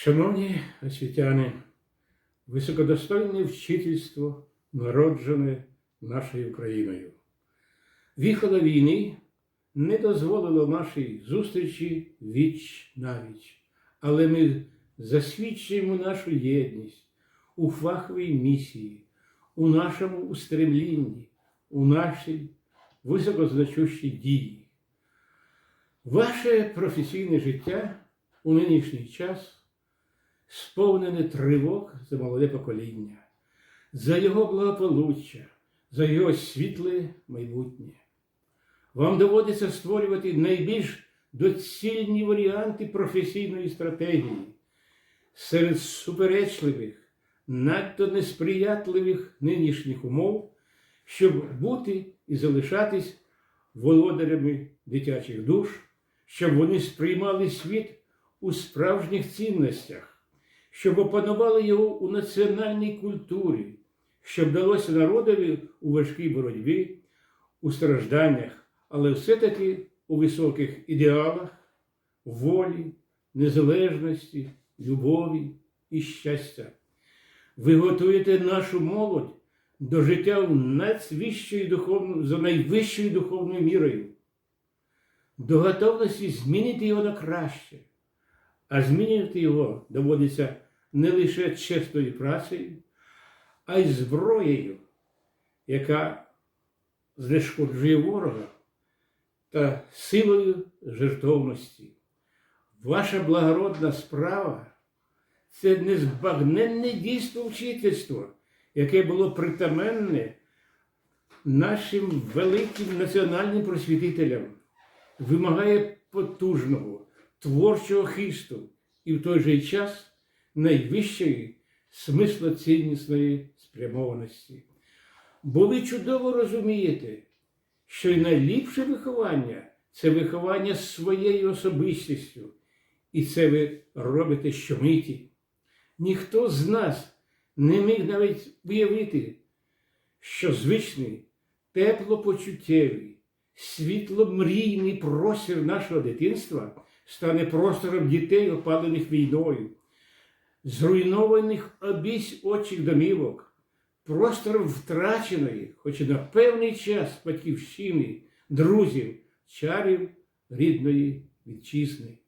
Шановні освітяни, високодостойне вчительство, народжене нашою Україною. Віхола війни не дозволило нашій зустрічі віч навіч, але ми засвідчуємо нашу єдність у фаховій місії, у нашому устремлінні, у нашій високозначущій дії. Ваше професійне життя у нинішній час сповнене тривог за молоде покоління, за його благополуччя, за його світле майбутнє. Вам доводиться створювати найбільш доцільні варіанти професійної стратегії серед суперечливих, надто несприятливих нинішніх умов, щоб бути і залишатись володарями дитячих душ, щоб вони сприймали світ у справжніх цінностях, щоб опанували його у національній культурі, щоб далося народові у важкій боротьбі, у стражданнях, але все-таки у високих ідеалах, волі, незалежності, любові і щастя. Ви готуєте нашу молодь до життя в найвищою духовною, за найвищою духовною мірою, до готовності змінити його на краще, а змінювати його доводиться не лише чесною працею, а й зброєю, яка знешкоджує ворога та силою жертовності. Ваша благородна справа це незбагненне дійство вчительства, яке було притаменне нашим великим національним просвітителям, вимагає потужного, творчого хисту і в той же час найвищої смислоціннісної спрямованості. Бо ви чудово розумієте, що й найліпше виховання це виховання своєю особистістю, і це ви робите щомиті. Ніхто з нас не міг навіть уявити, що звичний, теплопочуттєвий, світломрійний простір нашого дитинства стане простором дітей, опалених війною, зруйнованих обісь очих домівок, простором втраченої, хоч і на певний час батьківщини, друзів, чарів рідної вітчизни.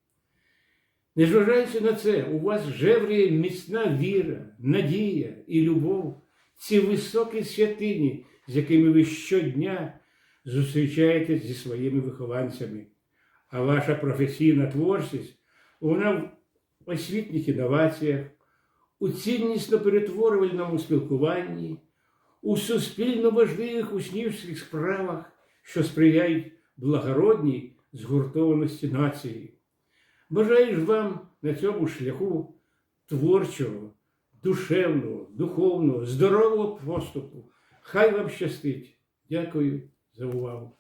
Незважаючи на це, у вас жевріє міцна віра, надія і любов, ці високі святині, з якими ви щодня зустрічаєтесь зі своїми вихованцями. А ваша професійна творчість, вона в освітніх інноваціях, у ціннісно-перетворювальному спілкуванні, у суспільно важливих учнівських справах, що сприяють благородній згуртованості нації. Бажаю ж вам на цьому шляху творчого, душевного, духовного, здорового поступу. Хай вам щастить. Дякую за увагу.